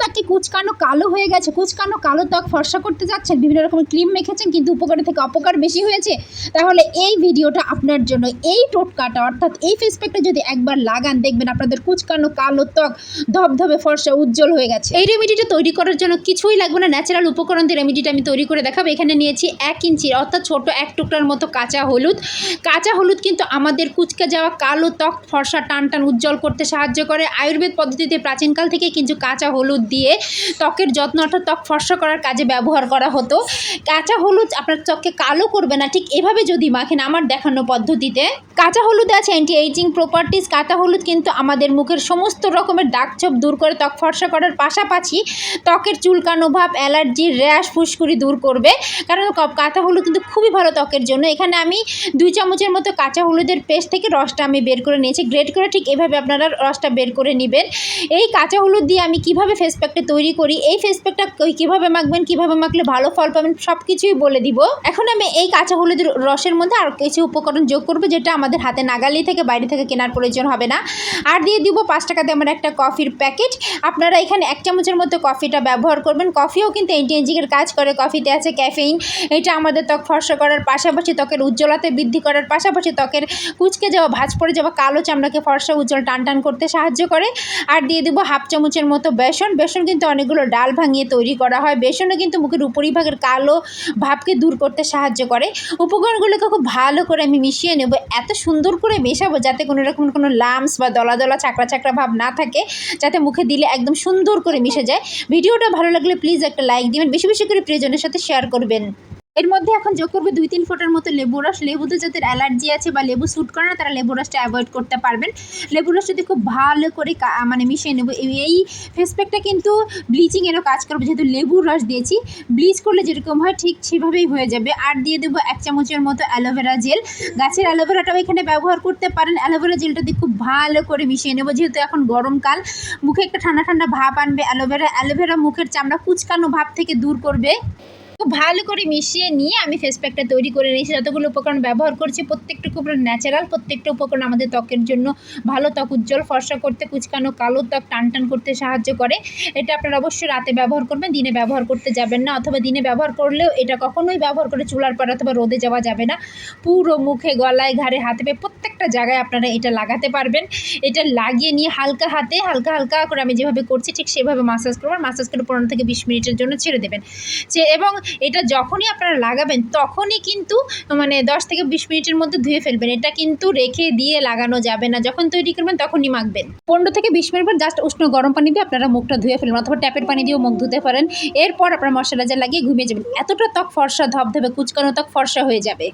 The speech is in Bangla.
ত্বক কি কুচকানো কালো হয়ে গেছে, কুচকানো কালো ত্বক ফর্সা করতে যাচ্ছেন, বিভিন্ন রকমের ক্রিম মেখেছেন, কিন্তু উপকারের থেকে অপকার বেশি হয়েছে। তাহলে এই ভিডিওটা আপনার জন্য এই টোটকাটা, অর্থাৎ এই ফেস প্যাকটা যদি একবার লাগান, দেখবেন আপনাদের কুচকানো কালো ত্বক ধবধবে ফর্সা উজ্জ্বল হয়ে গেছে। এই রেমেডিটা তৈরি করার জন্য কিছুই লাগবে না ন্যাচারাল উপকরণ দিয়ে রেমেডিটা আমি তৈরি করে দেখাবো। এখানে নিয়েছি এক ইঞ্চির, অর্থাৎ ছোট এক টুকরার মতো কাঁচা হলুদ। কাঁচা হলুদ কিন্তু আমাদের কুচকে যাওয়া কালো ত্বক ফর্সা টান টান উজ্জ্বল করতে সাহায্য করে। আয়ুর্বেদ পদ্ধতিতে প্রাচীনকাল থেকে কিন্তু কাঁচা হলুদ দিয়ে ত্বকের যত্ন অর্থাৎ ত্বক ফর্সা করার কাজে ব্যবহার করা হতো। কাঁচা হলুদ আপনার ত্বককে কালো করবে না, ঠিক এভাবে যদি মাখেন আমার দেখানো পদ্ধতিতে। কাঁচা হলুদে আছে অ্যান্টি এইজিং প্রপার্টিস কাঁচা হলুদ কিন্তু আমাদের মুখের সমস্ত রকমের দাগ ছোপ দূর করে ত্বক ফর্সা করার পাশাপাশি ত্বকের চুলকানো ভাব, অ্যালার্জি, র্যাশ, ফুসকুড়ি দূর করবে। কারণ কাঁচা হলুদ কিন্তু খুবই ভালো ত্বকের জন্য। এখানে আমি দুই চামচের মতো কাঁচা হলুদের পেস্ট থেকে রসটা আমি বের করে নিয়েছি। গ্রেট করে ঠিক এভাবে আপনারা রসটা বের করে নেবেন। এই কাঁচা হলুদ দিয়ে আমি কীভাবে ফেস প্যাকটা তৈরি করি। এই ফেস প্যাকটা কীভাবে মাখবেন, কীভাবে মাখলে ভালো ফল পাবেন সব কিছুই বলে দিব। এখন আমি এই কাঁচা হলুদের রসের মধ্যে আর কিছু উপকরণ যোগ করব যেটা আমাদের হাতে নাগালি থেকে, বাইরে থেকে কেনার প্রয়োজন হবে না। আর দিয়ে দিব পাঁচ টাকাতে আমার একটা কফির প্যাকেট। আপনারা এখানে এক চামচের মতো কফিটা ব্যবহার করবেন। কফিও কিন্তু অ্যান্টি এজিংয়ের কাজ করে। কফিতে আছে ক্যাফেইন। এটা আমাদের ত্বক ফর্সা করার পাশাপাশি ত্বকের উজ্জ্বলতা বৃদ্ধি করার পাশাপাশি ত্বকের কুচকে যাওয়া, ভাঁজ পড়ে যাওয়া, কালো চামড়াকে ফর্সা, উজ্জ্বল টান টান করতে সাহায্য করে। আর দিয়ে দিব হাফ চামচের মতো বেসন। বেসন কিন্তু অনেকগুলো ডাল ভাঙিয়ে তৈরি করা হয়। বেসনও কিন্তু মুখের উপরিভাগের কালো ভাবকে দূর করতে সাহায্য করে। উপকরণগুলোকে খুব ভালো করে আমি মিশিয়ে নেব। এত সুন্দর করে মেশাবো যাতে কোনো রকম কোনো লামস বা দলা দলা চাকরা চাকরা ভাব না থাকে, যাতে মুখে দিলে একদম সুন্দর করে মিশে যায়। ভিডিওটা ভালো লাগলে প্লিজ একটা লাইক দিবেন। বেশি বেশি করে প্রিয়জনের সাথে শেয়ার করবেন। এর মধ্যে এখন যোগ করবে দুই তিন ফোঁটার মতো লেবু রস। লেবুতে যাদের অ্যালার্জি আছে বা লেবু স্যুট করে না, তারা লেবু রসটা অ্যাভয়েড করতে পারবেন। লেবু রস যদি খুব ভালো করে মানে মিশিয়ে নেব, এই- এই ফেস প্যাকটা কিন্তু ব্লিচিংয়েরও কাজ করবে। যেহেতু লেবুর রস দিয়েছি ব্লিচ করলে যেরকম হয় ঠিক সেভাবেই হয়ে যাবে। আর দিয়ে দেবো এক চামচের মতো অ্যালোভেরা জেল। গাছের অ্যালোভেরাটাও এখানে ব্যবহার করতে পারেন। অ্যালোভেরা জেলটা দিয়ে খুব ভালো করে মিশিয়ে নেব। যেহেতু এখন গরমকাল, মুখে একটা ঠান্ডা ঠান্ডা ভাব আনবে অ্যালোভেরা। অ্যালোভেরা মুখের চামড়া কুচকানো ভাব থেকে দূর করবে। খুব ভালো করে মিশিয়ে নিয়ে আমি ফেস প্যাকটা তৈরি করে নিয়েছি। যতগুলো উপকরণ ব্যবহার করছি, প্রত্যেকটা খুব ন্যাচারাল প্রত্যেকটা উপকরণ আমাদের ত্বকের জন্য ভালো ত্বক, উজ্জ্বল ফর্সা করতে, কুচকানো কালো ত্বক টান টান করতে সাহায্য করে। এটা আপনারা অবশ্যই রাতে ব্যবহার করবেন, দিনে ব্যবহার করতে যাবেন না, অথবা দিনে ব্যবহার করলেও এটা কখনোই ব্যবহার করে চুলার পর অথবা রোদে যাওয়া যাবে না। পুরো মুখে, গলায়, ঘাড়ে, হাতে পেয়ে প্রত্যেকটা জায়গায় আপনারা এটা লাগাতে পারবেন। এটা লাগিয়ে নিয়ে হালকা হাতে, হালকা হালকা করে আমি যেভাবে করছি, ঠিক সেভাবে মাসাজ করবেন মাসাজ করে পনেরো থেকে বিশ মিনিটের জন্য ছেড়ে দেবেন। এবং এটা যখনই আপনারা লাগাবেন, তখনই কিন্তু মানে দশ থেকে বিশ মিনিটের মধ্যে ধুয়ে ফেলবেন। এটা কিন্তু রেখে দিয়ে লাগানো যাবে না। যখন তৈরি করবেন, তখনই মাখবেন। পনেরো থেকে বিশ মিনিট পর জাস্ট উষ্ণ গরম পানি দিয়ে আপনারা মুখটা ধুয়ে ফেলবেন অথবা ট্যাপের পানি দিয়েও মুখ ধুতে পারেন। এরপর আপনারা মশলাজার লাগিয়ে ঘুমিয়ে যাবেন। এতটা ত্বক ফর্সা, ধবধবে, কুচকানো ত্বক ফর্সা হয়ে যাবে।